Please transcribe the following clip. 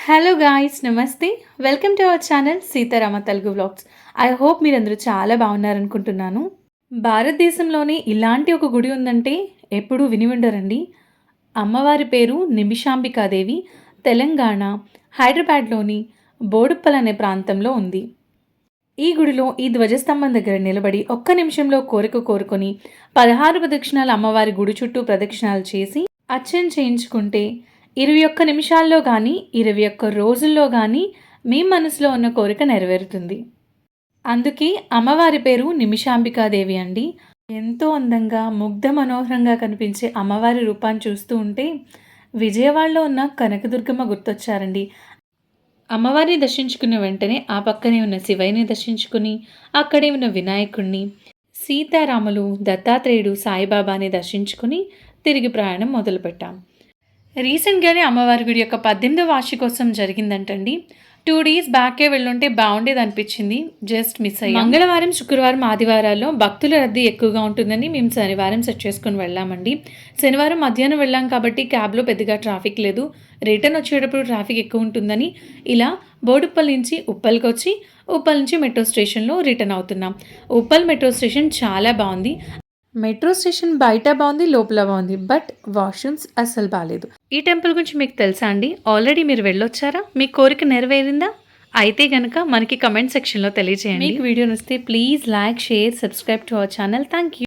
Hello guys నమస్తే welcome to our channel Sitarama Telugu vlogs I hope మీరందరూ చాలా బాగున్నారనుకుంటున్నాను. భారతదేశంలోనే ఇలాంటి ఒక గుడి ఉందంటే ఎప్పుడూ విని ఉండరండి అమ్మవారి పేరు నిమిషాంబికాదేవి తెలంగాణ హైదరాబాద్లోని బోడుప్పల్ అనే ప్రాంతంలో ఉంది. ఈ గుడిలో ఈ ధ్వజస్తంభం దగ్గర నిలబడి ఒక్క నిమిషంలో కోరిక కోరుకొని పదహారు ప్రదక్షిణాలు అమ్మవారి గుడి చుట్టూ ప్రదక్షిణాలు చేసి అచ్చం చేయించుకుంటే ఇరవై ఒక్క నిమిషాల్లో కానీ ఇరవై ఒక్క రోజుల్లో కానీ మీ మనసులో ఉన్న కోరిక నెరవేరుతుంది. అందుకే అమ్మవారి పేరు నిమిషాంబికాదేవి అండి. ఎంతో అందంగా ముగ్ధ మనోహరంగా కనిపించే అమ్మవారి రూపాన్ని చూస్తూ ఉంటే విజయవాడలో ఉన్న కనకదుర్గమ్మ గుర్తొచ్చారండి. అమ్మవారిని దర్శించుకున్న వెంటనే ఆ పక్కనే ఉన్న శివయ్యని దర్శించుకుని అక్కడే ఉన్న వినాయకుణ్ణి సీతారాములు దత్తాత్రేయుడు సాయిబాబాని దర్శించుకుని తిరిగి ప్రయాణం మొదలుపెట్టాం. రీసెంట్గానే అమ్మవారి గుడి యొక్క పద్దెనిమిదో వార్షికోత్సవం జరిగిందంటండి. టూ డేస్ బ్యాకే వెళ్ళుంటే బాగుండేది అనిపించింది. జస్ట్ మిస్ అయ్యి. మంగళవారం శుక్రవారం ఆదివారాల్లో భక్తుల రద్దీ ఎక్కువగా ఉంటుందని మేము శనివారం సెట్ చేసుకుని వెళ్ళామండి. శనివారం మధ్యాహ్నం వెళ్ళాం కాబట్టి క్యాబ్లో పెద్దగా ట్రాఫిక్ లేదు. రిటర్న్ వచ్చేటప్పుడు ట్రాఫిక్ ఎక్కువ ఉంటుందని ఇలా బోడుప్పల్ నుంచి ఉప్పల్కి వచ్చి ఉప్పల్ నుంచి మెట్రో స్టేషన్లో రిటర్న్ అవుతున్నాం. ఉప్పల్ మెట్రో స్టేషన్ చాలా బాగుంది. మెట్రో స్టేషన్ బయట బాగుంది లోపల బాగుంది బట్ వాష్రూమ్స్ అస్సలు బాగాలేదు ఈ టెంపుల్ గురించి మీకు తెలుసా అండి? ఆల్రెడీ మీరు వెళ్ళొచ్చారా? మీ కోరిక నెరవేరిందా? అయితే గనక మనకి కమెంట్ సెక్షన్లో తెలియజేయండి. మీకు వీడియో నచ్చితే please like share subscribe to our channel. Thank you